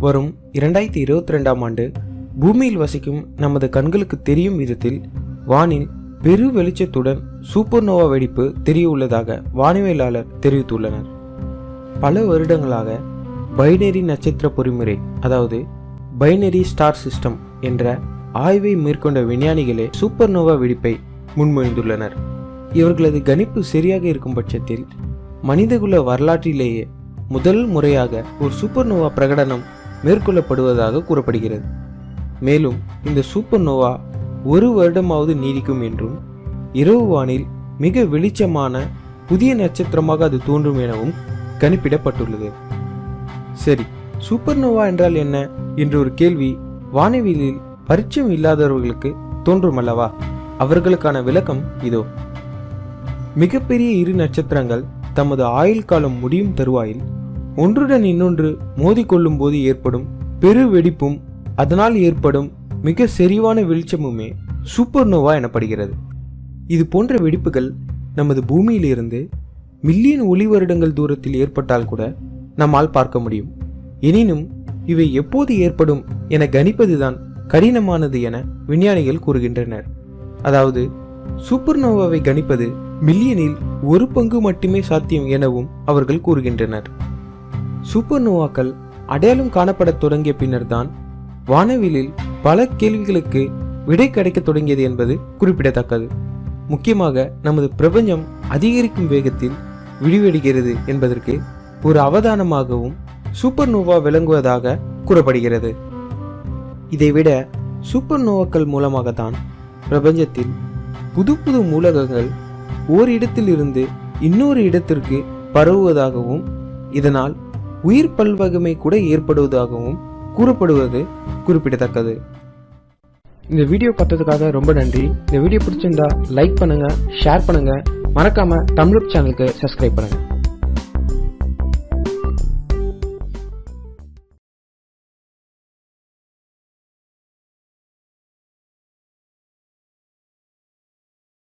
வரும் இரண்டாயிரத்தி இருபத்தி ரெண்டாம் ஆண்டு பூமியில் வசிக்கும் நமது கண்களுக்கு தெரியும் விதத்தில் வானில் பெரு வெளிச்சத்துடன் சூப்பர்னோவா வெடிப்பு தெரிய உள்ளதாக வானியலாளர் தெரிவித்துள்ளனர். பல வருடங்களாக பைனரி நட்சத்திர பொறிமுறை அதாவது பைனரி ஸ்டார் சிஸ்டம் என்ற ஆய்வை மேற்கொண்ட விஞ்ஞானிகளே சூப்பர்னோவா வெடிப்பை முன்மொழிந்துள்ளனர். இவர்களது கணிப்பு சரியாக இருக்கும் பட்சத்தில் மனிதகுல வரலாற்றிலேயே முதல் முறையாக ஒரு சூப்பர்னோவா பிரகடனம் மேற்கொள்ளப்படுவதாக கூறப்படுகிறது. மேலும் இந்த சூப்பர் நோவா ஒரு வருடமாவது நீடிக்கும் என்றும் இரவு வானில் மிக வெளிச்சமான புதிய நட்சத்திரமாக அது தோன்றும் எனவும் கணிப்பிடப்பட்டுள்ளது. சரி சூப்பர் நோவா என்றால் என்ன? என்ற ஒரு கேள்வி வானவியலில் பரிச்சயம் இல்லாதவர்களுக்கு தோன்றும் அல்லவா? அவர்களுக்கான விளக்கம் இதோ. மிகப்பெரிய இரு நட்சத்திரங்கள் தமது ஆயுள் காலம் முடியும் தருவாயில் ஒன்றுடன் இன்னொன்று மோதிக்கொள்ளும் போது ஏற்படும் பெரு வெடிப்பும் அதனால் ஏற்படும் மிக செறிவான வெளிச்சமுமே சூப்பர்னோவா எனப்படுகிறது. இது போன்ற வெடிப்புகள் நமது பூமியிலிருந்து மில்லியன் ஒளி வருடங்கள் தூரத்தில் ஏற்பட்டால் கூட நம்மால் பார்க்க முடியும். எனினும் இவை எப்போது ஏற்படும் என கணிப்பதுதான் கடினமானது என விஞ்ஞானிகள் கூறுகின்றனர். அதாவது சூப்பர்னோவாவை கணிப்பது மில்லியனில் ஒரு பங்கு மட்டுமே சாத்தியம் எனவும் அவர்கள் கூறுகின்றனர். சூப்பர்னோவாக்கள் அடையாளம் காணப்பட தொடங்கிய பின்னர்தான் வானவிலில் பல கேள்விகளுக்கு விடை கிடைக்கத் தொடங்கியது என்பது குறிப்பிடத்தக்கது. முக்கியமாக நமது பிரபஞ்சம் அதிகரிக்கும் வேகத்தில் விடிவெடுகிறது என்பதற்கு ஒரு அவதானமாகவும் சூப்பர் நோவா விளங்குவதாக கூறப்படுகிறது. இதைவிட சூப்பர்னோவாக்கள் மூலமாகத்தான் பிரபஞ்சத்தில் புது புது மூலகங்கள் ஓரிடத்தில் இருந்து இன்னொரு இடத்திற்கு பரவுவதாகவும் இதனால் உயிர் பல்வகுமை கூட ஏற்படுவதாகவும் கூறப்படுவது குறிப்பிடத்தக்கது. இந்த வீடியோ பார்த்ததுக்காக ரொம்ப நன்றி. இந்த வீடியோ பிடிச்சிருந்தா லைக் பண்ணுங்க ஷேர் பண்ணுங்க. மறக்காம தமிழ் சேனலுக்கு சப்ஸ்கிரைப் பண்ணுங்க.